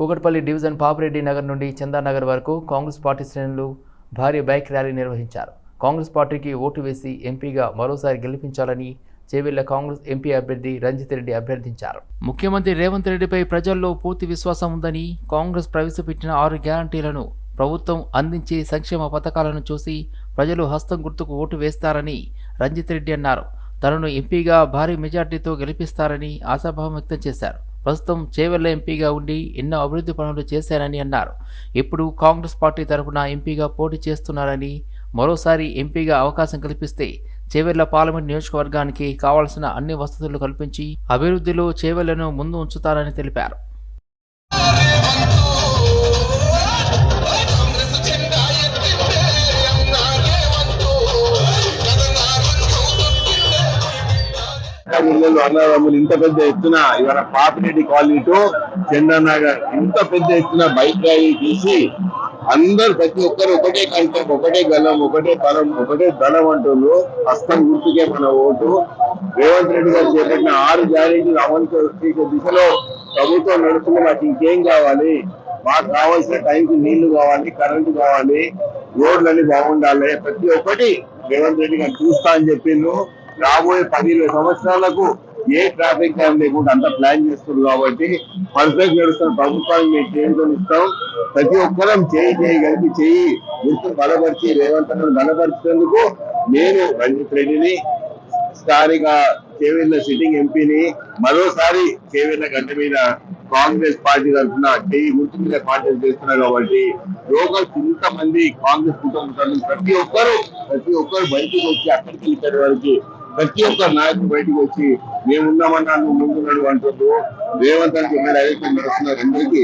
Kukatpally division Papireddy Nagar నుండి చందానగర్ వరకు Congress party శ్రేణులు భారీ బైక్ ర్యాలీ నిర్వహించారు. కాంగ్రెస్ పార్టీకి ఓటు వేసి ఎంపీగా మరోసారి గెలిపించాలని చేవెళ్ళ కాంగ్రెస్ ఎంపీ అభ్యర్థి రంజిత్ రెడ్డి అభ్యర్థించారు. ముఖ్యమంత్రి రేవంత్ రెడ్డిపై ప్రజల్లో పూర్తి విశ్వాసం ఉందని కాంగ్రెస్ ప్రవేశపెట్టిన ఆరు గ్యారంటీలను ప్రభుత్వం అందించే సంక్షేమ పథకాలను చూసి ప్రజలు హస్తం గుర్తుకు ఓటు వేస్తారని రంజిత్ రెడ్డి అన్నారు. తనను ఎంపీగా భారీ మెజార్టీతో గెలిపిస్తారని ఆశాభావం వ్యక్తం చేశారు. ప్రస్తుతం చేవెళ్ళ ఎంపీగా ఉండి ఎన్నో అభివృద్ధి పనులు చేశారని అన్నారు. ఇప్పుడు కాంగ్రెస్ పార్టీ తరఫున ఎంపీగా పోటీ చేస్తున్నారని మరోసారి ఎంపీగా అవకాశం కల్పిస్తే చేవెళ్ళ పార్లమెంట్ నియోజకవర్గానికి కావాల్సిన అన్ని వసతులు కల్పించి అభివృద్ధిలో చేవెళ్ళను ముందు ఉంచుతారని తెలిపారు. ఇళ్ళలో అన్నదమ్ములు ఇంత పెద్ద ఎత్తున ఇవాళ పాపిరెడ్డి కాలనీ టు చందనగర్ ఇంత పెద్ద ఎత్తున బైక్ ర్యాలీ తీసి అందరు ప్రతి ఒక్కరు ఒకటే కంఠం ఒకటే గలం ఒకటే పరం ఒకటే దళం అంటున్నారు హస్తం గుర్తుకే మన ఓటు. రేవంత్ రెడ్డి గారు చేపట్టిన ఆరు గ్యారెంటీలు అమలు చేసే దిశలో ప్రభుత్వం నడుస్తుంది మాకు ఇంకేం కావాలి? మాకు కావాల్సిన టైంకి నీళ్ళు కావాలి కరెంటు కావాలి రోడ్లన్నీ బాగుండాలి. ప్రతి ఒక్కటి రేవంత్ రెడ్డి గారు చూస్తా అని చెప్పిండు రాబోయే పది సంవత్సరాలకు ఏ ట్రాఫిక్ జామ్ లేకుండా అంతా ప్లాన్ చేస్తుంది కాబట్టి పర్ఫెక్ట్ నడుస్తున్న ప్రభుత్వానికి మేము చేయుతో ఇస్తాం ప్రతి ఒక్కరం చేయి చేయి కలిపి చేయి గుర్తు బలపరిచి రేవంత్ బలపరిచినందుకు నేను రంజిత్ రెడ్డిని స్థానిక చేవెళ్ళ సిట్టింగ్ ఎంపీని మరోసారి చేవెళ్ళ గడ్డ మీద కాంగ్రెస్ పార్టీ తరఫున చేయి గుర్తు మీద కాంటెస్ట్ చేస్తున్నారు కాబట్టి లోకల్స్ ఇంతమంది కాంగ్రెస్ కుటుంబం ప్రతి ఒక్కరు ప్రతి ఒక్కరు బయటకు వచ్చి అక్కడికి వెళ్ళిపోయే వరకు ప్రతి ఒక్క నాయకుడు బయటకు వచ్చి మేమున్నామన్నా నువ్వు ముందున్నాడు అంటుండ్రు రేవంత్ అని చెప్పిన డైరెక్షన్ నడుస్తున్నారు అందరికీ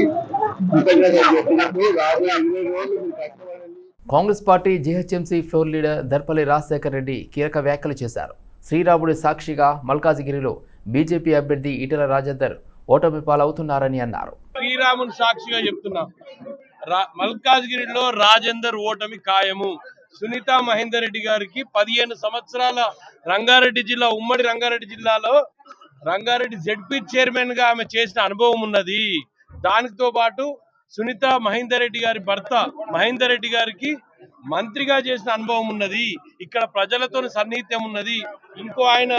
కృతజ్ఞతలు చెప్పినట్టు రాబోయే ఇరవై రోజులు మీరు కష్టపడండి. Congress party GHMC floor leader Darpalli Rajasekhar Reddy కీలక వ్యాఖ్యలు చేశారు. శ్రీరాముడి సాక్షిగా మల్కాజిగిరిలో బీజేపీ అభ్యర్థి ఈటెల రాజేందర్ ఓటమి పాలవుతున్నారని అన్నారు. శ్రీరాముని సాక్షిగా చెప్తున్నా. మల్కాజ్గిరిలో రాజేందర్ ఓటమి ఖాయము. సునీత మహేందర్ రెడ్డి గారికి పదిహేను సంవత్సరాల రంగారెడ్డి జిల్లా ఉమ్మడి రంగారెడ్డి జిల్లాలో రంగారెడ్డి జడ్పీ చైర్మన్గా ఆమె చేసిన అనుభవం ఉన్నది. దానితో పాటు సునీత మహేందర్ రెడ్డి గారి భర్త మహేందర్ రెడ్డి గారికి మంత్రిగా చేసిన అనుభవం ఉన్నది. ఇక్కడ ప్రజలతో సన్నిహిత్యం ఉన్నది. ఇంకో ఆయన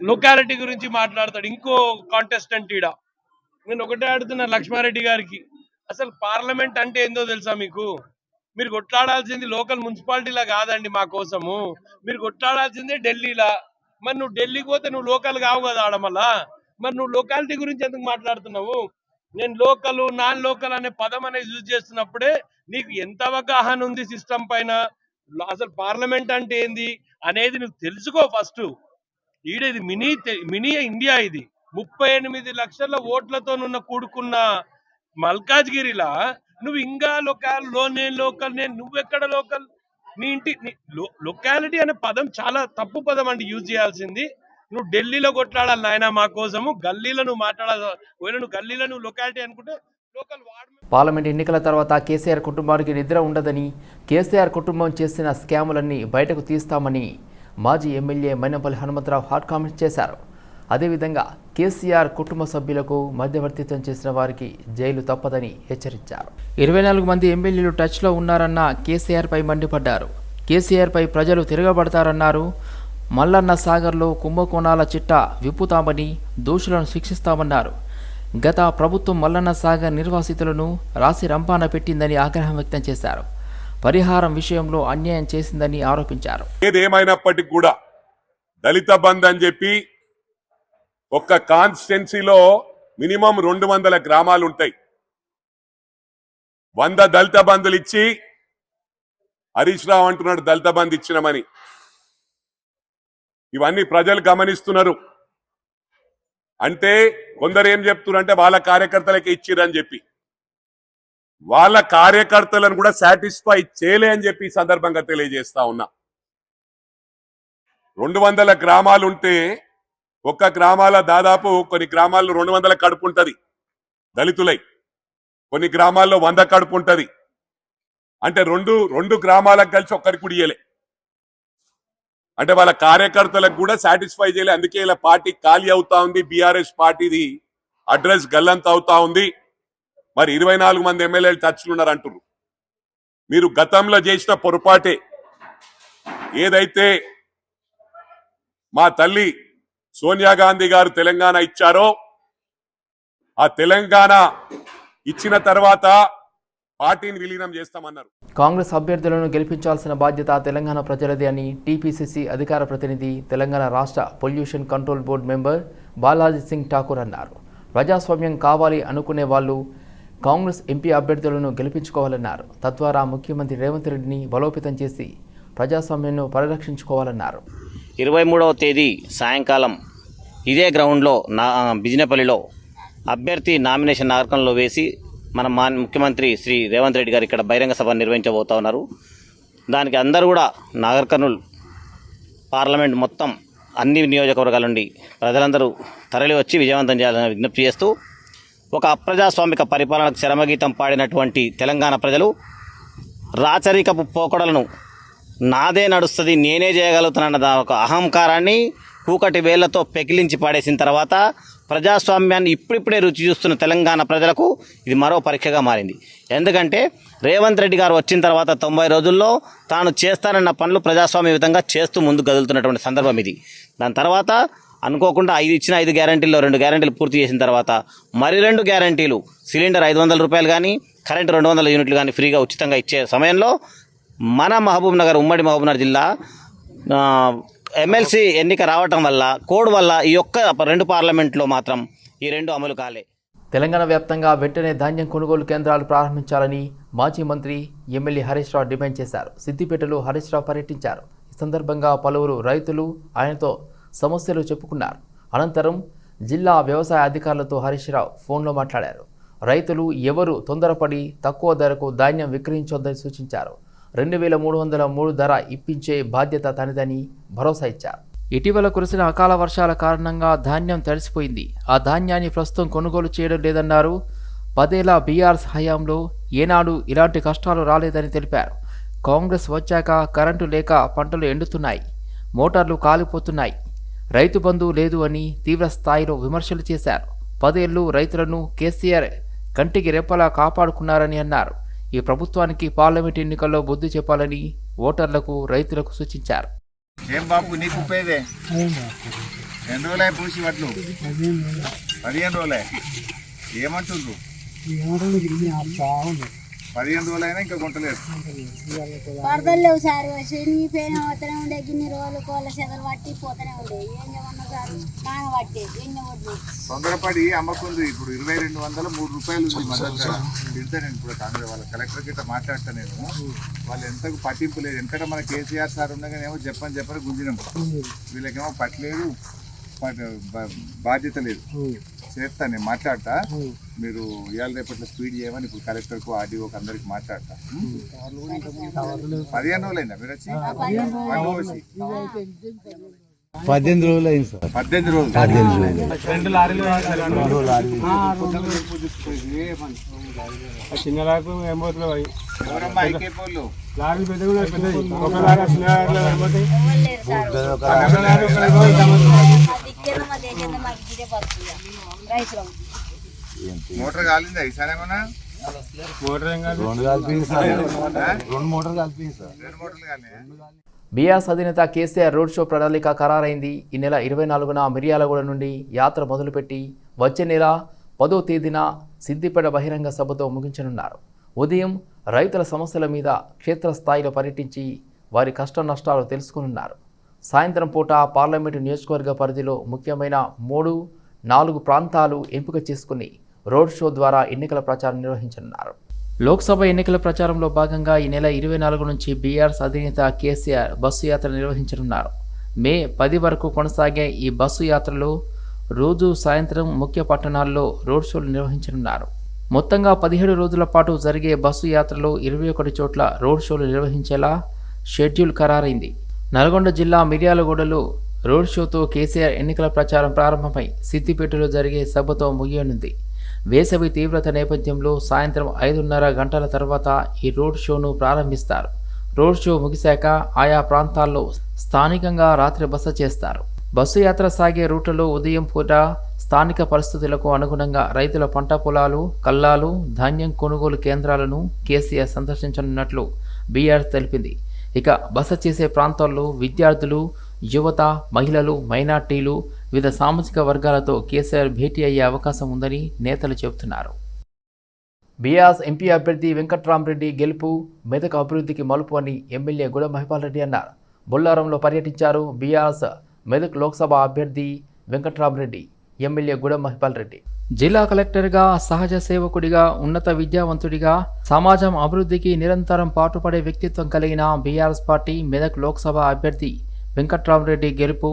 లొకాలిటీ గురించి మాట్లాడతాడు. ఇంకో కాంటెస్టెంట్ ఈడ. నేను ఒకటే ఆడుతున్నా లక్ష్మారెడ్డి గారికి. అసలు పార్లమెంట్ అంటే ఏందో తెలుసా మీకు? మీరు కొట్లాడాల్సింది లోకల్ మున్సిపాలిటీలా కాదండి మా కోసము. మీరు కొట్లాడాల్సిందే ఢిల్లీలా. మరి నువ్వు ఢిల్లీకి పోతే నువ్వు లోకల్ కావు కదా ఆడమల్లా మరి నువ్వు లోకాలిటీ గురించి ఎందుకు మాట్లాడుతున్నావు? నేను లోకల్ నాన్ లోకల్ అనే పదం అనేది యూజ్ చేస్తున్నప్పుడే నీకు ఎంత అవగాహన ఉంది సిస్టమ్ పైన? అసలు పార్లమెంట్ అంటే ఏంది అనేది నువ్వు తెలుసుకో ఫస్ట్. ఈడేది మినీ మినీ ఇండియా ఇది. ముప్పై ఎనిమిది లక్షల ఓట్లతో ఉన్న కూడుకున్న మల్కాజ్గిరిలా నువ్వు ఇంకా లోకల్లో నేను లోకల్ నేను నువ్వెక్కడ లోకల్? నీ ఇంటి లొకాలిటీ అనే పదం చాలా తప్పు పదం అండి యూజ్ చేయాల్సింది. నువ్వు ఢిల్లీలో కొట్లాడాలి నాయన మా కోసము. గల్లీలో నువ్వు మాట్లాడాలి. ఒకవేళ నువ్వు గల్లీలో నువ్వు లొకాలిటీ అనుకుంటే లోకల్ పార్లమెంట్ ఎన్నికల తర్వాత కేసీఆర్ కుటుంబానికి నిద్ర ఉండదని కేసీఆర్ కుటుంబం చేసిన స్కాములన్నీ బయటకు తీస్తామని మాజీ MLA Mynampally Hanumantha Rao hot comments చేశారు. అదేవిధంగా కేసీఆర్ కుటుంబ సభ్యులకు మధ్యవర్తిత్వం చేసిన వారికి జైలు తప్పదని హెచ్చరించారు. ఇరవై నాలుగు మంది ఎమ్మెల్యేలు టచ్లో ఉన్నారన్న కేసీఆర్పై మండిపడ్డారు. కేసీఆర్పై ప్రజలు తిరగబడతారన్నారు. మల్లన్న సాగర్లో కుంభకోణాల చిట్టా విప్పుతామని దోషులను శిక్షిస్తామన్నారు. గత ప్రభుత్వం మల్లన్న సాగర్ నిర్వాసితులను రాసి రంపాన పెట్టిందని ఆగ్రహం వ్యక్తం చేశారు. పరిహారం విషయంలో అన్యాయం చేసిందని ఆరోపించారు. ఏదేమైనప్పటికీ కూడా దళిత బంధ్ అని చెప్పి ఒక్క కాన్స్టిట్యున్సీలో మినిమం రెండు వందల గ్రామాలు ఉంటాయి వంద దళిత బంధులు ఇచ్చి హరీష్ రావు అంటున్నాడు దళిత బంధు ఇచ్చినమని. ఇవన్నీ ప్రజలు గమనిస్తున్నారు. అంటే కొందరు ఏం చెప్తున్నారంటే వాళ్ళ కార్యకర్తలకి ఇచ్చిరని చెప్పి. వాళ్ళ కార్యకర్తలను కూడా సాటిస్ఫై చేయలే అని చెప్పి సందర్భంగా తెలియజేస్తా ఉన్నా. రెండు వందల గ్రామాలు ఉంటే ఒక్క గ్రామాల దాదాపు కొన్ని గ్రామాల్లో రెండు వందల కడుపు ఉంటుంది. దళితులై. కొన్ని గ్రామాల్లో వంద కడుపు ఉంటుంది. అంటే రెండు రెండు గ్రామాలకు కలిసి ఒక్కరికి కుడియలే అంటే వాళ్ళ కార్యకర్తలకు కూడా సాటిస్ఫై చేయలే. అందుకే ఇలా పార్టీ ఖాళీ అవుతా ఉంది. బీఆర్ఎస్ పార్టీది అడ్రస్ గల్లంత అవుతా ఉంది. మరి ఇరవై నాలుగు మంది ఎమ్మెల్యేలు టచ్లు ఉన్నారు అంటున్నారు మీరు గతంలో చేసిన పొరపాటే. ఏదైతే మా తల్లి సోనియా గాంధీ గారు తెలంగాణ ఇచ్చారో ఆ తెలంగాణ ఇచ్చిన తర్వాత పార్టీని విలీనం చేస్తామన్నారు. కాంగ్రెస్ అభ్యర్థులను గెలిపించాల్సిన బాధ్యత తెలంగాణ ప్రజలదే అని టీపీసీసీ అధికార ప్రతినిధి తెలంగాణ రాష్ట్ర pollution control board member Balaji Singh Thakur అన్నారు. ప్రజాస్వామ్యం కావాలి అనుకునే వాళ్ళు కాంగ్రెస్ ఎంపీ అభ్యర్థులను గెలిపించుకోవాలన్నారు. తద్వారా ముఖ్యమంత్రి రేవంత్ రెడ్డిని బలోపేతం చేసి ప్రజాస్వామ్యాన్ని పరిరక్షించుకోవాలన్నారు. ఇరవై మూడవ తేదీ సాయంకాలం ఇదే గ్రౌండ్లో నా బిజినపల్లిలో అభ్యర్థి నామినేషన్ నాగరికంలో వేసి మన మా ముఖ్యమంత్రి శ్రీ రేవంత్ రెడ్డి గారు ఇక్కడ బహిరంగ సభ నిర్వహించబోతా ఉన్నారు. దానికి అందరూ కూడా నాగర్కర్నూల్ పార్లమెంట్ మొత్తం అన్ని నియోజకవర్గాల నుండి ప్రజలందరూ తరలి వచ్చి విజయవంతం చేయాలని విజ్ఞప్తి చేస్తూ ఒక అప్రజాస్వామిక పరిపాలనకు శరమగీతం పాడినటువంటి తెలంగాణ ప్రజలు రాచరికపు పోకడలను నాదే నడుస్తుంది నేనే చేయగలుగుతానన్న ఒక అహంకారాన్ని కూకటి వేళ్ళతో పెకిలించి పాడేసిన తర్వాత ప్రజాస్వామ్యాన్ని ఇప్పుడిప్పుడే రుచి చూస్తున్న తెలంగాణ ప్రజలకు ఇది మరో పరీక్షగా మారింది. ఎందుకంటే రేవంత్ రెడ్డి గారు వచ్చిన తర్వాత తొంభై రోజుల్లో తాను చేస్తానన్న పనులు ప్రజాస్వామ్య విధంగా చేస్తూ ముందు కదులుతున్నటువంటి సందర్భం ఇది. దాని తర్వాత అనుకోకుండా ఐదు ఇచ్చిన ఐదు గ్యారంటీల్లో రెండు గ్యారంటీలు పూర్తి చేసిన తర్వాత మరి రెండు గ్యారంటీలు సిలిండర్ ఐదు వందల రూపాయలు కానీ కరెంటు రెండు వందల యూనిట్లు కానీ ఫ్రీగా ఉచితంగా ఇచ్చే సమయంలో మన మహబూబ్ నగర్ ఉమ్మడి మహబూబ్ నగర్ జిల్లా ఎమ్మెల్సీ ఎన్నిక రావటం వల్ల కోడ్ వల్ల ఈ యొక్క రెండు పార్లమెంట్లో మాత్రం ఈ రెండు అమలు కాలే. తెలంగాణ వ్యాప్తంగా వెంటనే ధాన్యం కొనుగోలు కేంద్రాలు ప్రారంభించాలని మాజీ మంత్రి ఎమ్మెల్యే హరీష్ రావు డిమాండ్ చేశారు. సిద్దిపేటలో హరీష్ రావు పర్యటించారు. ఈ సందర్భంగా పలువురు రైతులు ఆయనతో సమస్యలు చెప్పుకున్నారు. అనంతరం జిల్లా వ్యవసాయ అధికారులతో హరీష్ రావు ఫోన్లో మాట్లాడారు. రైతులు ఎవరు తొందరపడి తక్కువ ధరకు ధాన్యం విక్రయించొద్దని సూచించారు. రెండు వేల మూడు వందల మూడు ధర ఇప్పించే బాధ్యత తనదని భరోసా ఇచ్చారు. ఇటీవల కురిసిన అకాల వర్షాల కారణంగా ధాన్యం తడిసిపోయింది. ఆ ధాన్యాన్ని ప్రస్తుతం కొనుగోలు చేయడం లేదన్నారు పదేళ్ళ బీఆర్ఎస్ హయాంలో ఏనాడు ఇలాంటి కష్టాలు రాలేదని తెలిపారు. కాంగ్రెస్ వచ్చాక కరెంటు లేక పంటలు ఎండుతున్నాయి మోటార్లు కాలిపోతున్నాయి రైతు బంధు లేదు అని తీవ్ర స్థాయిలో విమర్శలు చేశారు. పదేళ్ళు రైతులను కేసీఆర్ కంటికి రెప్పలా కాపాడుకున్నారని అన్నారు. ఈ ప్రభుత్వానికి పార్లమెంట్ ఎన్నికల్లో బుద్ధి చెప్పాలని ఓటర్లకు రైతులకు సూచించారు. ఏం బాబు నీకు ఉపయోగే ఎన్ని రోజులే పూసి వడ్లు. పదిహేను రోజులే. ఏమంటుండ్రు? పదిహేను రోజులైనా ఇంకా గుంటలేదు. వరదలు లేవు సార్ శనిపోయిన పోతూనే ఉండే గిన్ని రోజులు కోళ్ళ చెదలు పట్టి పోతూనే ఉండే. ఏం చేయమన్నా సార్? నాన పట్టి ఎన్ని వడ్లు తొందరపడి అమ్మకుంది. ఇప్పుడు ఇరవై రెండు వందల మూడు రూపాయలు ఉంది మద్దతు తింటా నేను ఇప్పుడు కాంగ్రెస్ వాళ్ళ కలెక్టర్ గిట్ట మాట్లాడతా నేను. వాళ్ళు ఎంతకు పట్టింపు లేదు. ఎంతటా మన కేసీఆర్ సార్ ఉండగానేమో చెప్పని చెప్పని గుంజినాం. వీళ్ళకేమో పట్టలేదు బాధ్యత లేదు. చేస్తా నేను మాట్లాడతా. మీరు ఇవాళ రేపట్లో స్పీడ్ చేయమని ఇప్పుడు కలెక్టర్కు ఆర్డీఓకి అందరికి మాట్లాడతా. పదిహేను రోజులైందా మీరు వచ్చి? పద్దెనిమిది రోజులు. అయింది సార్. పద్దెనిమిది రోజులు. పద్దెనిమిది రోజులు. చిన్న పెద్ద కూడా పెద్దది ఒక లారీ చిన్న లారీలో ఎవరు లేరు సార్. పెద్ద లారీ ఒక లారీ. మోటార్ కాలిందా ఈసారి ఏమన్నా? బీఆర్ఎస్ అధినేత కేసీఆర్ రోడ్ షో ప్రణాళిక ఖరారైంది. ఈ నెల ఇరవై నాలుగున మిర్యాలగూడ నుండి యాత్ర మొదలుపెట్టి వచ్చే నెల పదో తేదీన సిద్దిపేట బహిరంగ సభతో ముగించనున్నారు. ఉదయం రైతుల సమస్యల మీద క్షేత్రస్థాయిలో పర్యటించి వారి కష్ట నష్టాలు తెలుసుకునున్నారు. సాయంత్రం పూట పార్లమెంటు నియోజకవర్గ పరిధిలో ముఖ్యమైన మూడు నాలుగు ప్రాంతాలు ఎంపిక చేసుకుని రోడ్ షో ద్వారా ఎన్నికల ప్రచారం నిర్వహించనున్నారు. లోక్సభ ఎన్నికల ప్రచారంలో భాగంగా ఈ నెల ఇరవై నాలుగు నుంచి బీఆర్ఎస్ అధినేత కేసీఆర్ బస్సు యాత్ర నిర్వహించనున్నారు. మే పది వరకు కొనసాగే ఈ బస్సు యాత్రలో రోజు సాయంత్రం ముఖ్య పట్టణాల్లో రోడ్ షోలు నిర్వహించనున్నారు. మొత్తంగా పదిహేడు రోజుల పాటు జరిగే బస్సు యాత్రలో ఇరవై ఒకటి చోట్ల రోడ్ షోలు నిర్వహించేలా షెడ్యూల్ ఖరారైంది. నల్గొండ జిల్లా మిర్యాలగూడలో రోడ్ షోతో కేసీఆర్ ఎన్నికల ప్రచారం ప్రారంభమై సిద్దిపేటలో జరిగే సభతో ముగియనుంది. వేసవి తీవ్రత నేపథ్యంలో సాయంత్రం ఐదున్నర గంటల తర్వాత ఈ రోడ్ షోను ప్రారంభిస్తారు. రోడ్ షో ముగిశాక ఆయా ప్రాంతాల్లో స్థానికంగా రాత్రి బస చేస్తారు. బస్సు యాత్ర సాగే రూట్లలో ఉదయం పూట స్థానిక పరిస్థితులకు అనుగుణంగా రైతుల పంట పొలాలు కల్లాలు ధాన్యం కొనుగోలు కేంద్రాలను కేసీఆర్ సందర్శించనున్నట్లు బీఆర్ తెలిపింది. ఇక బస చేసే ప్రాంతాల్లో విద్యార్థులు యువత మహిళలు మైనార్టీలు వివిధ సామాజిక వర్గాలతో కేసీఆర్ భేటీ అయ్యే అవకాశం ఉందని నేతలు చెబుతున్నారు. బీఆర్ఎస్ ఎంపీ అభ్యర్థి వెంకట్రామరెడ్డి గెలుపు మెదక్ అభివృద్ధికి మలుపు అని ఎమ్మెల్యే గుడ మహిపాల్ రెడ్డి అన్నారు. బొల్లారంలో పర్యటించారు బీఆర్ఎస్ మెదక్ లోక్సభ అభ్యర్థి వెంకట్రామరెడ్డి ఎమ్మెల్యే గుడ మహిపాల్ రెడ్డి. జిల్లా కలెక్టర్గా సహజ సేవకుడిగా ఉన్నత విద్యావంతుడిగా సమాజం అభివృద్ధికి నిరంతరం పాటుపడే వ్యక్తిత్వం కలిగిన బీఆర్ఎస్ పార్టీ మెదక్ లోక్సభ అభ్యర్థి వెంకట్రామరెడ్డి గెలుపు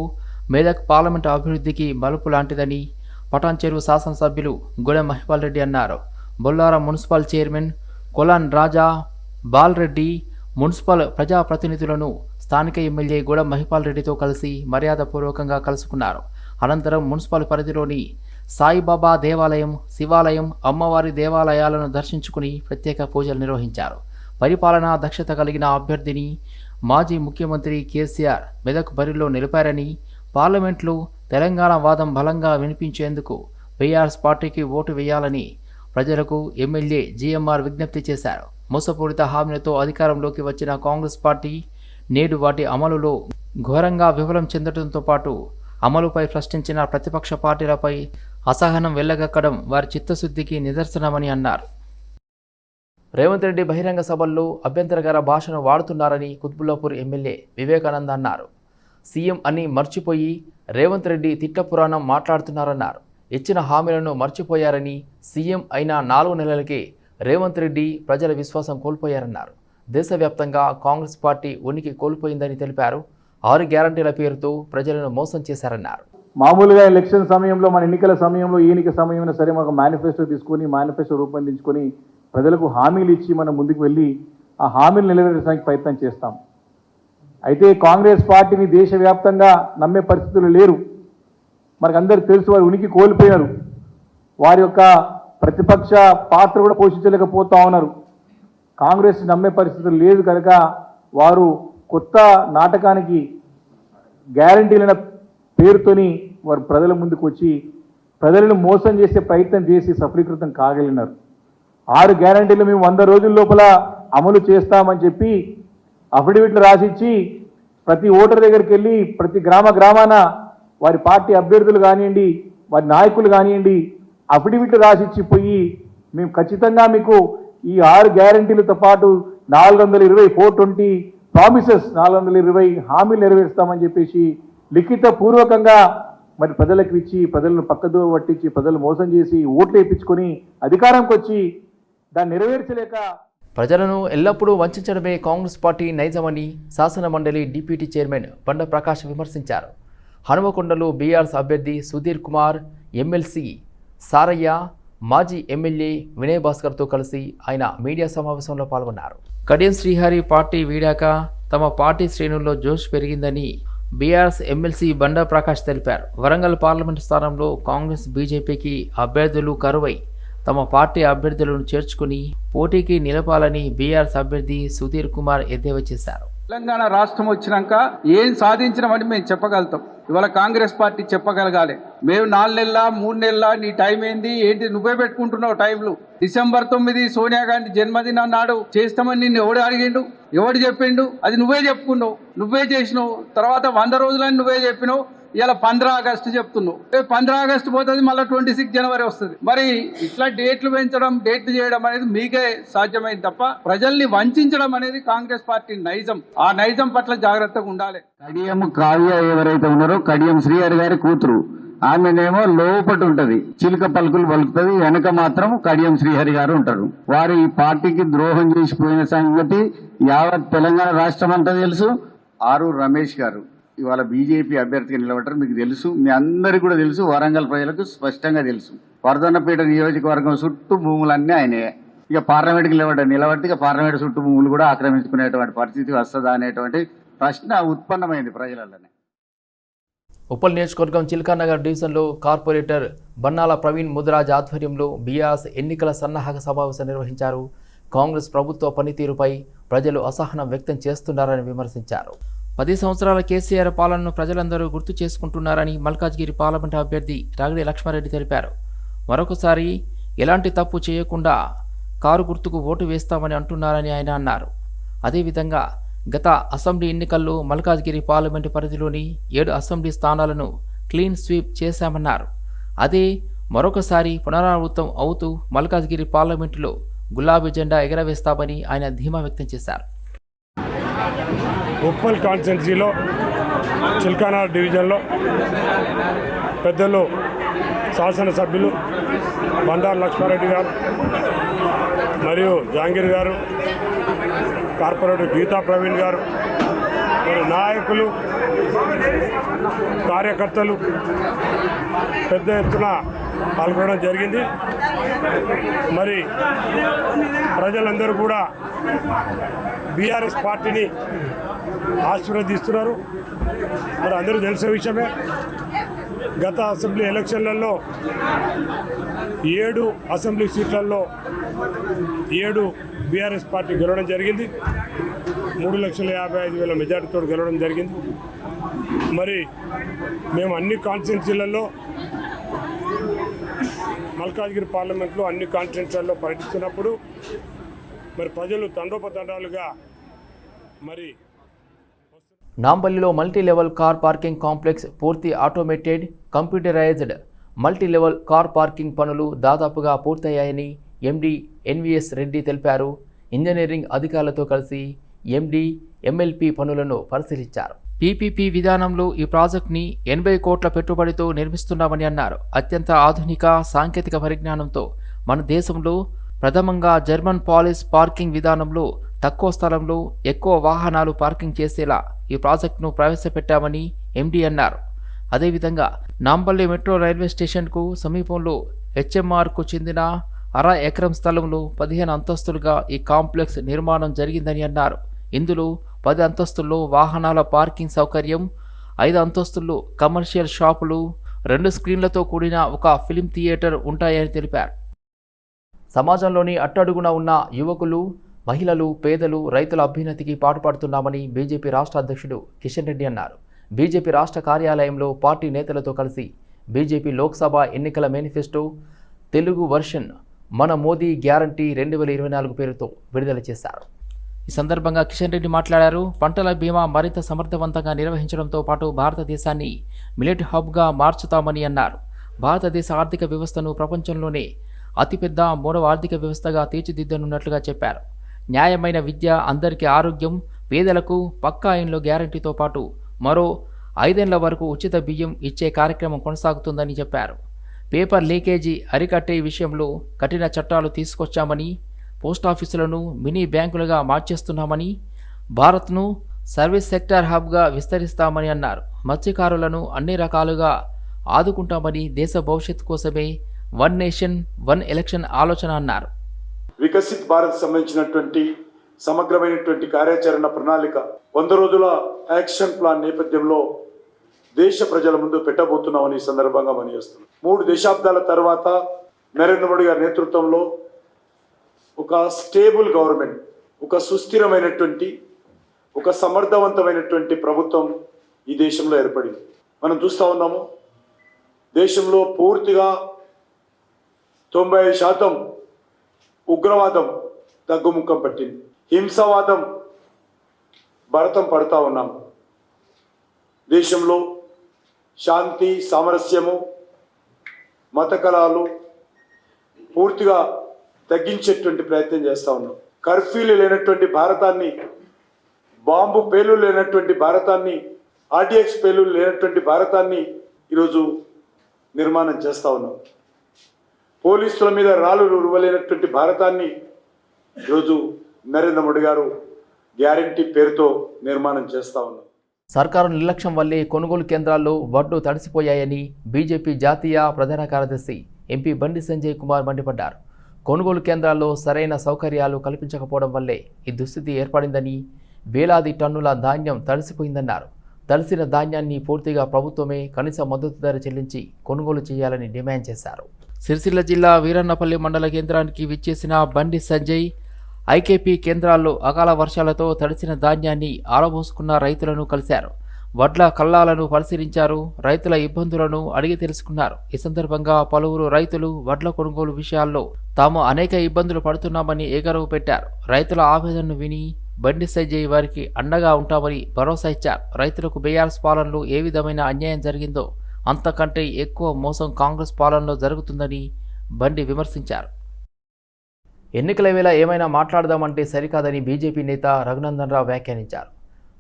మెదక్ పార్లమెంటు అభివృద్ధికి మలుపు లాంటిదని పటాన్చెరువు శాసనసభ్యులు గుడ మహిపాల్ రెడ్డి అన్నారు. Bollaram municipal chairman Kolan Raja Balreddy municipal ప్రజాప్రతినిధులను స్థానిక ఎమ్మెల్యే గూడ మహిపాల్ రెడ్డితో కలిసి మర్యాదపూర్వకంగా కలుసుకున్నారు. అనంతరం మున్సిపల్ పరిధిలోని సాయిబాబా దేవాలయం శివాలయం అమ్మవారి దేవాలయాలను దర్శించుకుని ప్రత్యేక పూజలు నిర్వహించారు. పరిపాలనా దక్షత కలిగిన అభ్యర్థిని మాజీ ముఖ్యమంత్రి కేసీఆర్ మెదక్ బరిలో నిలిపారని పార్లమెంట్లో తెలంగాణ వాదం బలంగా వినిపించేందుకు బీఆర్ఎస్ పార్టీకి ఓటు వేయాలని ప్రజలకు ఎమ్మెల్యే జీఎంఆర్ విజ్ఞప్తి చేశారు. మోసపూరిత హామీలతో అధికారంలోకి వచ్చిన కాంగ్రెస్ పార్టీ నేడు వాటి అమలులో ఘోరంగా విఫలం చెందడంతో పాటు అమలుపై ప్రశ్నించిన ప్రతిపక్ష పార్టీలపై అసహనం వెళ్ళగక్కడం వారి చిత్తశుద్ధికి నిదర్శనమని అన్నారు. రేవంత్ రెడ్డి బహిరంగ సభల్లో అభ్యంతరకర భాషను వాడుతున్నారని కుత్బుల్లాపూర్ ఎమ్మెల్యే వివేకానంద అన్నారు. సీఎం అని మర్చిపోయి రేవంత్ రెడ్డి తిట్ట పురాణం మాట్లాడుతున్నారన్నారు. ఇచ్చిన హామీలను మర్చిపోయారని సీఎం అయిన నాలుగు నెలలకే రేవంత్ రెడ్డి ప్రజల విశ్వాసం కోల్పోయారన్నారు. దేశవ్యాప్తంగా కాంగ్రెస్ పార్టీ ఉనికి కోల్పోయిందని తెలిపారు. ఆరు గ్యారంటీల పేరుతో ప్రజలను మోసం చేశారన్నారు. మామూలుగా ఎలక్షన్ సమయంలో మన ఎన్నికల సమయంలో ఈ ఎన్నిక సమయంలో సరే మాకు మేనిఫెస్టో తీసుకొని మేనిఫెస్టో రూపొందించుకొని ప్రజలకు హామీలు ఇచ్చి మనం ముందుకు వెళ్ళి ఆ హామీలు నెరవేర్చడానికి ప్రయత్నం చేస్తాం. అయితే కాంగ్రెస్ పార్టీని దేశవ్యాప్తంగా నమ్మే పరిస్థితులు లేరు. మనకు అందరికి తెలుసు వారు ఉనికి కోల్పోయారు. వారి యొక్క ప్రతిపక్ష పాత్ర కూడా పోషించలేకపోతా ఉన్నారు. కాంగ్రెస్ నమ్మే పరిస్థితులు లేదు కనుక వారు కొత్త నాటకానికి గ్యారంటీలైన పేరుతోని వారు ప్రజల ముందుకు వచ్చి ప్రజలను మోసం చేసే ప్రయత్నం చేసి సఫలీకృతం కాగలిగినారు. ఆరు గ్యారంటీలు మేము వంద రోజుల లోపల అమలు చేస్తామని చెప్పి అఫిడవిట్లు రాసిచ్చి ప్రతి ఓటర్ దగ్గరికి వెళ్ళి ప్రతి గ్రామ గ్రామాన వారి పార్టీ అభ్యర్థులు కానివ్వండి వారి నాయకులు కానివ్వండి అఫిడవిట్లు రాసిచ్చి పోయి మేము ఖచ్చితంగా మీకు ఈ ఆరు గ్యారంటీలతో పాటు నాలుగు వందల ఇరవై ఫోర్ ట్వంటీ ప్రామిసెస్ నాలుగు వందల ఇరవై హామీలు నెరవేరుస్తామని చెప్పేసి లిఖిత పూర్వకంగా మరి ప్రజలకు ఇచ్చి ప్రజలను పక్కదో పట్టించి ప్రజలు మోసం చేసి ఓట్లు వేయించుకొని అధికారంకి వచ్చి దాన్ని నెరవేర్చలేక ప్రజలను ఎల్లప్పుడూ వంచడమే కాంగ్రెస్ పార్టీ నైజమని శాసన మండలి డిప్యూటీ చైర్మన్ బండ ప్రకాష్ విమర్శించారు. హనుమకొండలో బీఆర్ఎస్ అభ్యర్థి సుధీర్ కుమార్ ఎమ్మెల్సీ సారయ్య మాజీ ఎమ్మెల్యే వినయ్ భాస్కర్తో కలిసి ఆయన మీడియా సమావేశంలో పాల్గొన్నారు. కడియం శ్రీహరి పార్టీ వీడాక తమ పార్టీ శ్రేణుల్లో జోష్ పెరిగిందని బీఆర్ఎస్ ఎమ్మెల్సీ బండా ప్రకాష్ తెలిపారు. వరంగల్ పార్లమెంటు స్థానంలో కాంగ్రెస్ బీజేపీకి అభ్యర్థులు కరువై తమ పార్టీ అభ్యర్థులను చేర్చుకుని పోటీకి నిలపాలని బీఆర్ఎస్ అభ్యర్థి సుధీర్ కుమార్ ఎద్దేవా చేశారు. తెలంగాణ రాష్ట్రం వచ్చినాక ఏం సాధించినామని మేము చెప్పగలుగుతాం. ఇవాళ కాంగ్రెస్ పార్టీ చెప్పగలగాలి. మేము నాలుగు నెలల మూడు నెలల నీ టైం ఏంది ఏంటి నువ్వే పెట్టుకుంటున్నావు టైంలు. డిసెంబర్ తొమ్మిది సోనియా గాంధీ జన్మదినం నాడు చేస్తామని నిన్ను ఎవడు అడిగిండు? ఎవడు చెప్పిండు? అది నువ్వే చెప్పుకున్నావు. నువ్వే చేసినావు. తర్వాత వంద రోజులని నువ్వే చెప్పినావు. ఇలా పంద్రా ఆగస్టు చెప్తున్నావు ఏ పంద్రా ఆగస్టు పోతుంది మళ్ళీ ట్వంటీ సిక్స్ జనవరి వస్తుంది. మరి ఇట్లా డేట్లు పెంచడం డేట్లు చేయడం అనేది మీకే సాధ్యమైంది తప్ప ప్రజల్ని వంచడం అనేది కాంగ్రెస్ పార్టీ నైజం. ఆ నైజం పట్ల జాగ్రత్తగా ఉండాలి. కడియం కావ్య ఎవరైతే ఉన్నారో కడియం శ్రీహరి గారి కూతురు ఆమెనేమో లోపటి ఉంటది. చిలుక పలుకులు పలుకుతుంది వెనక మాత్రం కడియం శ్రీహరి గారు ఉంటారు. వారు ఈ పార్టీకి ద్రోహం చేసిపోయిన సంగతి యావత్ తెలంగాణ రాష్ట్రం అంతా తెలుసు. ఆరు రమేష్ గారు. ఇవాళ బీజేపీ అభ్యర్థిగా నిలబడ్డారు. మీకు తెలుసు మీ అందరికీ కూడా తెలుసు వరంగల్ ప్రజలకు స్పష్టంగా తెలుసు. వరదన్నపేట నియోజకవర్గం చుట్టూ భూములన్నీ ఆయనే. ఇక పార్లమెంట్కి నిలబడ్డ నిలబడితే ఇక పార్లమెంట్ చుట్టూ భూములు కూడా ఆక్రమించుకునేటువంటి పరిస్థితి వస్తుందా అనేటువంటి ప్రశ్న ఉత్పన్నమైంది ప్రజలలోనే ఉప్పల్ నియోజకవర్గం చిల్కానగర్ డివిజన్లో కార్పొరేటర్ బన్నాల ప్రవీణ్ ముదిరాజ్ ఆధ్వర్యంలో బీఆర్ఎస్ ఎన్నికల సన్నాహక సమావేశం నిర్వహించారు. కాంగ్రెస్ ప్రభుత్వ పనితీరుపై ప్రజలు అసహనం వ్యక్తం చేస్తున్నారని విమర్శించారు. పది సంవత్సరాల కేసీఆర్ పాలనను ప్రజలందరూ గుర్తు చేసుకుంటున్నారని మల్కాజ్గిరి పార్లమెంటు అభ్యర్థి రాగిడి లక్ష్మారెడ్డి తెలిపారు. మరొకసారి ఎలాంటి తప్పు చేయకుండా కారు గుర్తుకు ఓటు వేస్తామని అంటున్నారని ఆయన అన్నారు. అదేవిధంగా గత అసెంబ్లీ ఎన్నికల్లో మల్కాజ్గిరి పార్లమెంటు పరిధిలోని ఏడు అసెంబ్లీ స్థానాలను క్లీన్ స్వీప్ చేశామన్నారు. అదే మరొకసారి పునరావృతం అవుతూ మల్కాజ్గిరి పార్లమెంటులో గులాబీ జెండా ఎగరవేస్తామని ఆయన ధీమా వ్యక్తం చేశారు. ఉప్పల్ కాన్స్టెన్సీలో చిల్కానార్ డివిజన్లో పెద్దలు శాసనసభ్యులు బండారు లక్ష్మారెడ్డి గారు మరియు జాంగీర్ గారు కార్పొరేటర్ గీతా ప్రవీణ్ గారు మరి నాయకులు కార్యకర్తలు పెద్ద ఎత్తున పాల్గొనడం జరిగింది. మరి ప్రజలందరూ కూడా బీఆర్ఎస్ పార్టీని ఆశీర్వదిస్తున్నారు. మరి అందరూ తెలిసే విషయమే. గత అసెంబ్లీ ఎలక్షన్లలో ఏడు అసెంబ్లీ సీట్లలో ఏడు బీఆర్ఎస్ పార్టీ గెలవడం జరిగింది. మూడు లక్షల యాభై ఐదు వేల మెజార్టీతో గెలవడం జరిగింది. మరి మేము అన్ని కాన్స్టిట్యున్సీలలో మల్కాజ్గిరి పార్లమెంట్లో అన్ని కాన్స్టిట్యున్సీలలో పర్యటిస్తున్నప్పుడు మరి ప్రజలు తండోపతండాలుగా మరి నాంపల్లిలో multi level car parking complex పూర్తి automated computerized multi level car parking పనులు దాదాపుగా పూర్తయ్యాయని ఎండి ఎన్విఎస్ రెడ్డి తెలిపారు. ఇంజనీరింగ్ అధికారులతో కలిసి ఎండి ఎంఎల్పి పనులను పరిశీలించారు. పీపీపీ విధానంలో ఈ ప్రాజెక్ట్ని ఎనభై కోట్ల పెట్టుబడితో నిర్మిస్తున్నామని అన్నారు. అత్యంత ఆధునిక సాంకేతిక పరిజ్ఞానంతో మన దేశంలో ప్రథమంగా జర్మన్ పాలిస్ పార్కింగ్ విధానంలో తక్కువ స్థలంలో ఎక్కువ వాహనాలు పార్కింగ్ చేసేలా ఈ ప్రాజెక్టును ప్రవేశపెట్టామని ఎండీ అన్నారు. అదేవిధంగా నాంపల్లి మెట్రో రైల్వే స్టేషన్కు సమీపంలో హెచ్ఎంఆర్కు చెందిన అర ఎకరం స్థలంలో పదిహేను అంతస్తులుగా ఈ కాంప్లెక్స్ నిర్మాణం జరిగిందని అన్నారు. ఇందులో పది అంతస్తుల్లో వాహనాల పార్కింగ్ సౌకర్యం ఐదు అంతస్తుల్లో కమర్షియల్ షాపులు రెండు స్క్రీన్లతో కూడిన ఒక ఫిలిం థియేటర్ ఉంటాయని తెలిపారు. సమాజంలోని అట్టడుగున ఉన్న యువకులు మహిళలు పేదలు రైతుల అభ్యున్నతికి పాటుపడుతున్నామని బీజేపీ రాష్ట్ర అధ్యక్షుడు కిషన్ రెడ్డి అన్నారు. బీజేపీ రాష్ట్ర కార్యాలయంలో పార్టీ నేతలతో కలిసి బీజేపీ లోక్సభ ఎన్నికల మేనిఫెస్టో తెలుగు వర్షన్ మన మోదీ గ్యారంటీ రెండు వేల ఇరవై నాలుగు పేరుతో విడుదల చేశారు. ఈ సందర్భంగా కిషన్ రెడ్డి మాట్లాడారు. పంటల బీమా మరింత సమర్థవంతంగా నిర్వహించడంతో పాటు భారతదేశాన్ని మిలెట్ హబ్గా మార్చుతామని అన్నారు. భారతదేశ ఆర్థిక వ్యవస్థను ప్రపంచంలోనే అతిపెద్ద మూడవ ఆర్థిక వ్యవస్థగా తీర్చిదిద్దనున్నట్లుగా చెప్పారు. న్యాయమైన విద్య అందరికీ ఆరోగ్యం పేదలకు పక్కా ఇండ్ల గ్యారంటీతో పాటు మరో ఐదేళ్ళ వరకు ఉచిత బియ్యం ఇచ్చే కార్యక్రమం కొనసాగుతుందని చెప్పారు. పేపర్ లీకేజీ అరికట్టే విషయంలో కఠిన చట్టాలు తీసుకొచ్చామని పోస్టాఫీసులను మినీ బ్యాంకులుగా మార్చేస్తున్నామని భారత్ను సర్వీస్ సెక్టార్ హబ్గా విస్తరిస్తామని అన్నారు. మత్స్యకారులను అన్ని రకాలుగా ఆదుకుంటామని దేశ భవిష్యత్తు కోసమే వన్ నేషన్ వన్ ఎలక్షన్ ఆలోచన అన్నారు. వికసిత్ భారత్ సంబంధించినటువంటి సమగ్రమైనటువంటి కార్యాచరణ ప్రణాళిక వంద రోజుల యాక్షన్ ప్లాన్ నేపథ్యంలో దేశ ప్రజల ముందు పెట్టబోతున్నామని ఈ సందర్భంగా మనయేస్తున్నాం. మూడు దశాబ్దాల తర్వాత నరేంద్ర మోడీ గారి నేతృత్వంలో ఒక స్టేబుల్ గవర్నమెంట్ ఒక సుస్థిరమైనటువంటి ఒక సమర్థవంతమైనటువంటి ప్రభుత్వం ఈ దేశంలో ఏర్పడింది. మనం చూస్తూ ఉన్నాము దేశంలో పూర్తిగా తొంభై శాతం ఉగ్రవాదం తగ్గుముఖం పట్టింది. హింసవాదం భరతం పడతా ఉన్నాము దేశంలో శాంతి సామరస్యము మత కళాలు పూర్తిగా తగ్గించేటువంటి ప్రయత్నం చేస్తూ ఉన్నాం. కర్ఫ్యూలు లేనటువంటి భారతాన్ని బాంబు పేలు లేనటువంటి భారతాన్ని ఆర్టీఎక్స్ పేలు లేనటువంటి భారతాన్ని ఈరోజు నిర్మాణం చేస్తూ ఉన్నాం. పోలీసుల మీద రాళ్ళు రువ్వలేనటువంటి భారతాన్ని ఈరోజు నరేంద్ర మోడీ గారు గ్యారంటీ పేరుతో నిర్మాణం చేస్తూ ఉన్నాం. సర్కారు నిర్లక్ష్యం వల్లే కొనుగోలు కేంద్రాల్లో వడ్లు తడిసిపోయాయని బీజేపీ జాతీయ ప్రధాన కార్యదర్శి ఎంపీ బండి సంజయ్ కుమార్ మండిపడ్డారు. కొనుగోలు కేంద్రాల్లో సరైన సౌకర్యాలు కల్పించకపోవడం వల్లే ఈ దుస్థితి ఏర్పడిందని వేలాది టన్నుల ధాన్యం తడిసిపోయిందన్నారు. తడిసిన ధాన్యాన్ని పూర్తిగా ప్రభుత్వమే కనీస మద్దతు ధర చెల్లించి కొనుగోలు చేయాలని డిమాండ్ చేశారు. సిరిసిల్ల జిల్లా వీరన్నపల్లి మండల కేంద్రానికి విచ్చేసిన బండి సంజయ్ ఐకేపీ కేంద్రాల్లో అకాల వర్షాలతో తడిసిన ధాన్యాన్ని ఆరబోసుకున్న రైతులను కలిశారు. వడ్ల కల్లాలను పరిశీలించారు రైతుల ఇబ్బందులను అడిగి తెలుసుకున్నారు. ఈ సందర్భంగా పలువురు రైతులు వడ్ల కొనుగోలు విషయాల్లో తాము అనేక ఇబ్బందులు పడుతున్నామని ఏగరవు పెట్టారు. రైతుల ఆవేదనను విని బండి సజ్జయ్ వారికి అండగా ఉంటామని భరోసా ఇచ్చారు. రైతులకు బీఆర్ఎస్ పాలనలో ఏ విధమైన అన్యాయం జరిగిందో అంతకంటే ఎక్కువ మోసం కాంగ్రెస్ పాలనలో జరుగుతుందని బండి విమర్శించారు. ఎన్నికల వేళ ఏమైనా మాట్లాడదామంటే సరికాదని బీజేపీ నేత రఘునందన్ రావు వ్యాఖ్యానించారు.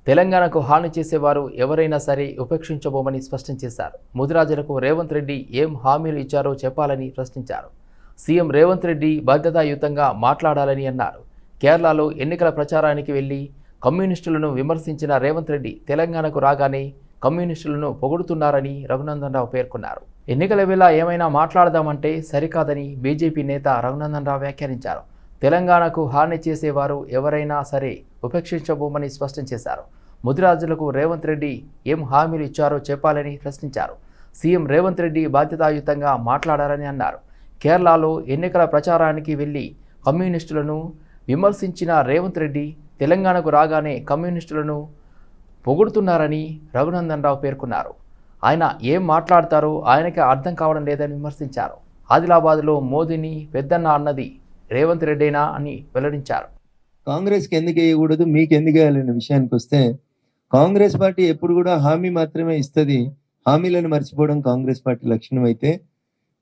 తెలంగాణకు హాని చేసేవారు ఎవరైనా సరే ఉపేక్షించబోమని స్పష్టం చేశారు. ముదిరాజులకు రేవంత్ రెడ్డి ఏం హామీలు ఇచ్చారో చెప్పాలని ప్రశ్నించారు. సీఎం రేవంత్ రెడ్డి బాధ్యతాయుతంగా మాట్లాడాలని అన్నారు. కేరళలో ఎన్నికల ప్రచారానికి వెళ్ళి కమ్యూనిస్టులను విమర్శించిన రేవంత్ రెడ్డి తెలంగాణకు రాగానే కమ్యూనిస్టులను పొగుడుతున్నారని రఘునందన్ రావు పేర్కొన్నారు. ఎన్నికల వేళ ఏమైనా మాట్లాడదామంటే సరికాదని బీజేపీ నేత రఘునందన్ రావు వ్యాఖ్యానించారు. తెలంగాణకు హాని చేసేవారు ఎవరైనా సరే ఉపేక్షించబోమని స్పష్టం చేశారు. ముదిరాజులకు రేవంత్ రెడ్డి ఏం హామీలు ఇచ్చారో చెప్పాలని ప్రశ్నించారు. సీఎం రేవంత్ రెడ్డి బాధ్యతాయుతంగా మాట్లాడారని అన్నారు. కేరళలో ఎన్నికల ప్రచారానికి వెళ్ళి కమ్యూనిస్టులను విమర్శించిన రేవంత్ రెడ్డి తెలంగాణకు రాగానే కమ్యూనిస్టులను పొగుడుతున్నారని రఘునందన్ రావు పేర్కొన్నారు. ఆయన ఏం మాట్లాడతారో ఆయనకే అర్థం కావడం లేదని విమర్శించారు. ఆదిలాబాద్లో మోదీని పెద్దన్న అన్నది రేవంత్ రెడ్డేనా అని వెల్లడించారు. కాంగ్రెస్కి ఎందుకు వేయకూడదు? మీకు ఎందుకు వేయాలనే విషయానికి వస్తే కాంగ్రెస్ పార్టీ ఎప్పుడు కూడా హామీ మాత్రమే ఇస్తుంది. హామీలను మర్చిపోవడం కాంగ్రెస్ పార్టీ లక్షణం అయితే.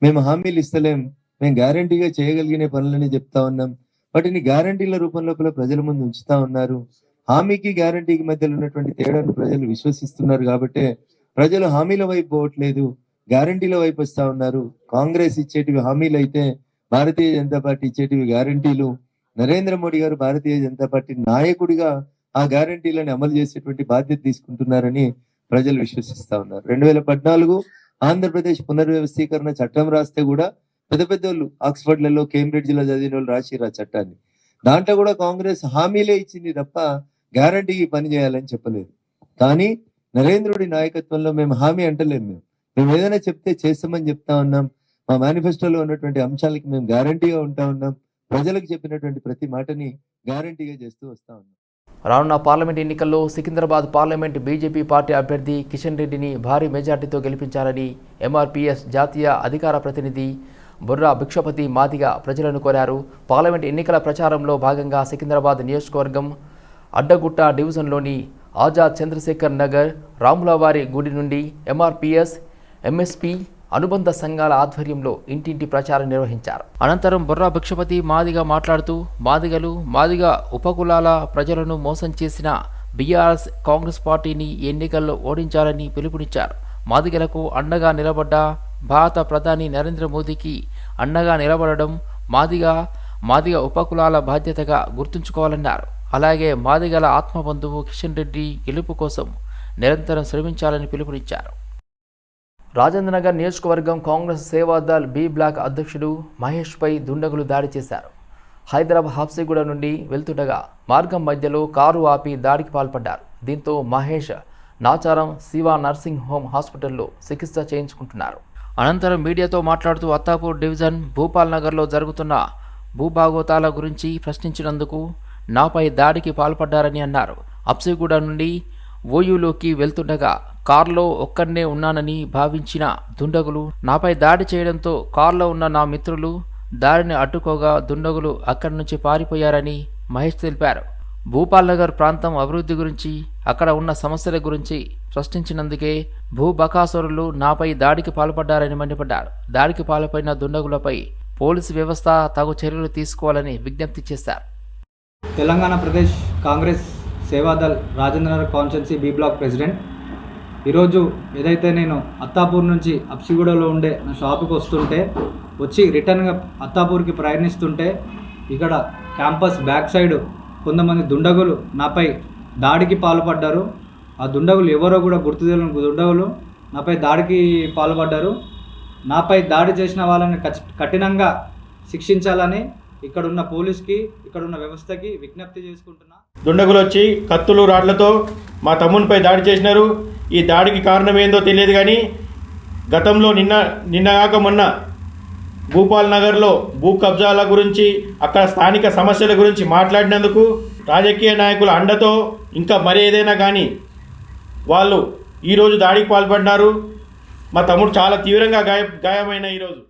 మేము హామీలు ఇస్తలేం. మేము గ్యారంటీగా చేయగలిగిన పనులని చెప్తా ఉన్నాం. వాటిని గ్యారంటీల రూపం లోపల ప్రజల ముందు ఉంచుతా ఉన్నారు. హామీకి గ్యారంటీకి మధ్యలో ఉన్నటువంటి తేడాను ప్రజలు విశ్వసిస్తున్నారు కాబట్టి ప్రజలు హామీల వైపు పోవట్లేదు. గ్యారంటీల వైపు వస్తా ఉన్నారు. కాంగ్రెస్ ఇచ్చేటివి హామీలు అయితే భారతీయ జనతా పార్టీ ఇచ్చేటివి గ్యారంటీలు. నరేంద్ర మోడీ గారు భారతీయ జనతా పార్టీ నాయకుడిగా ఆ గ్యారంటీలను అమలు చేసేటువంటి బాధ్యత తీసుకుంటున్నారని ప్రజలు విశ్వసిస్తా ఉన్నారు. రెండు వేల పద్నాలుగు ఆంధ్రప్రదేశ్ పునర్వ్యవస్థీకరణ చట్టం రాస్తే కూడా పెద్ద పెద్ద వాళ్ళు ఆక్స్ఫర్డ్లలో కేంబ్రిడ్జ్లో చదివిన వాళ్ళు రాసిరు ఆ చట్టాన్ని. దాంట్లో కూడా కాంగ్రెస్ హామీలే ఇచ్చింది తప్ప గ్యారంటీకి పని చేయాలని చెప్పలేదు. కానీ నరేంద్రుడి నాయకత్వంలో మేము హామీ అంటలేము మేము. మేము ఏదైనా చెప్తే చేస్తామని చెప్తా ఉన్నాం. మా మేనిఫెస్టోలో ఉన్నటువంటి అంశాలకి మేము గ్యారంటీగా ఉంటా ఉన్నాం. ప్రజలకు చెప్పినటువంటి ప్రతి మాటని గ్యారంటీగా చేస్తూ వస్తా ఉన్నాం. రానున్న పార్లమెంట్ ఎన్నికల్లో సికింద్రాబాద్ పార్లమెంట్ బీజేపీ పార్టీ అభ్యర్థి కిషన్ రెడ్డిని భారీ మెజార్టీతో గెలిపించాలని ఎంఆర్పీఎస్ జాతీయ అధికార ప్రతినిధి బుర్రా భిక్షపతి మాదిగా ప్రజలను కోరారు. పార్లమెంట్ ఎన్నికల ప్రచారంలో భాగంగా సికింద్రాబాద్ నియోజకవర్గం అడ్డగుట్ట డివిజన్లోని ఆజాద్ చంద్రశేఖర్ నగర్ రాములవారి గుడి నుండి ఎంఆర్పీఎస్ ఎంఎస్పీ అనుబంధ సంఘాల ఆధ్వర్యంలో ఇంటింటి ప్రచారం నిర్వహించారు. అనంతరం బుర్రా భిక్షపతి మాదిగా మాట్లాడుతూ మాదిగలు మాదిగ ఉపకులాల ప్రజలను మోసం చేసిన బీఆర్ఎస్ కాంగ్రెస్ పార్టీని ఎన్నికల్లో ఓడించాలని పిలుపునిచ్చారు. మాదిగలకు అండగా నిలబడ్డ భారత ప్రధాని నరేంద్ర మోదీకి అండగా నిలబడడం మాదిగ మాదిగ ఉపకులాల బాధ్యతగా గుర్తుంచుకోవాలన్నారు. అలాగే మాదిగల ఆత్మబంధువు కిషన్ రెడ్డి గెలుపు కోసం నిరంతరం శ్రమించాలని పిలుపునిచ్చారు. రాజేంద్రనగర్ నియోజకవర్గం కాంగ్రెస్ సేవాదల్ బి బ్లాక్ అధ్యక్షుడు మహేష్పై దుండగులు దాడి చేశారు. హైదరాబాద్ హాప్సిగూడ నుండి వెళ్తుండగా మార్గం మధ్యలో కారు ఆపి దాడికి పాల్పడ్డారు. దీంతో మహేష్ నాచారం శివ నర్సింగ్ హోమ్ హాస్పిటల్లో చికిత్స చేయించుకుంటున్నారు. అనంతరం మీడియాతో మాట్లాడుతూ అత్తాపూర్ డివిజన్ భూపాల్ నగర్లో జరుగుతున్న భూభాగోతాల గురించి ప్రశ్నించినందుకు నాపై దాడికి పాల్పడ్డారని అన్నారు. అప్సిగూడ నుండి ఓయూలోకి వెళ్తుండగా కారులో ఒక్కనే ఉన్నానని భావించిన దుండగులు నాపై దాడి చేయడంతో కారులో ఉన్న నా మిత్రులు దారిని అడ్డుకోగా దుండగులు అక్కడి నుంచి పారిపోయారని మహేష్ తెలిపారు. భూపాల్ నగర్ ప్రాంతం అభివృద్ధి గురించి అక్కడ ఉన్న సమస్యల గురించి ప్రశ్నించినందుకే భూ బకాసురులు నాపై దాడికి పాల్పడ్డారని మండిపడ్డారు. దాడికి పాల్పడిన దుండగులపై పోలీసు వ్యవస్థ తగు చర్యలు తీసుకోవాలని విజ్ఞప్తి చేశారు. Telangana Pradesh Congress Seva Dal Rajendranagar constituency B block president. ఈరోజు ఏదైతే నేను అత్తాపూర్ నుంచి అప్సిగూడలో ఉండే నా షాపుకి వస్తుంటే వచ్చి రిటర్న్గా అత్తాపూర్కి ప్రయాణిస్తుంటే ఇక్కడ క్యాంపస్ బ్యాక్ సైడ్ కొంతమంది దుండగులు నాపై దాడికి పాల్పడ్డారు. ఆ దుండగులు ఎవరో కూడా గుర్తు తెలియని దుండగులు నాపై దాడికి పాల్పడ్డారు. నాపై దాడి చేసిన వాళ్ళని కఠినంగా శిక్షించాలని ఇక్కడ ఉన్న పోలీస్కి ఇక్కడ ఉన్న వ్యవస్థకి విజ్ఞప్తి చేసుకుంటున్నాను దుండగులు వచ్చి కత్తులు రాడ్లతో మా తమ్మునిపై దాడి చేసినారు. ఈ దాడికి కారణం ఏందో తెలియదు కానీ గతంలో నిన్న నిన్నగాక మొన్న భూపాల్ నగర్లో భూ కబ్జాల గురించి అక్కడ స్థానిక సమస్యల గురించి మాట్లాడినందుకు రాజకీయ నాయకుల అండతో ఇంకా మరి ఏదైనా కానీ వాళ్ళు ఈరోజు దాడికి పాల్పడినారు మా తమ్ముడు చాలా తీవ్రంగా గాయ గాయమైన ఈరోజు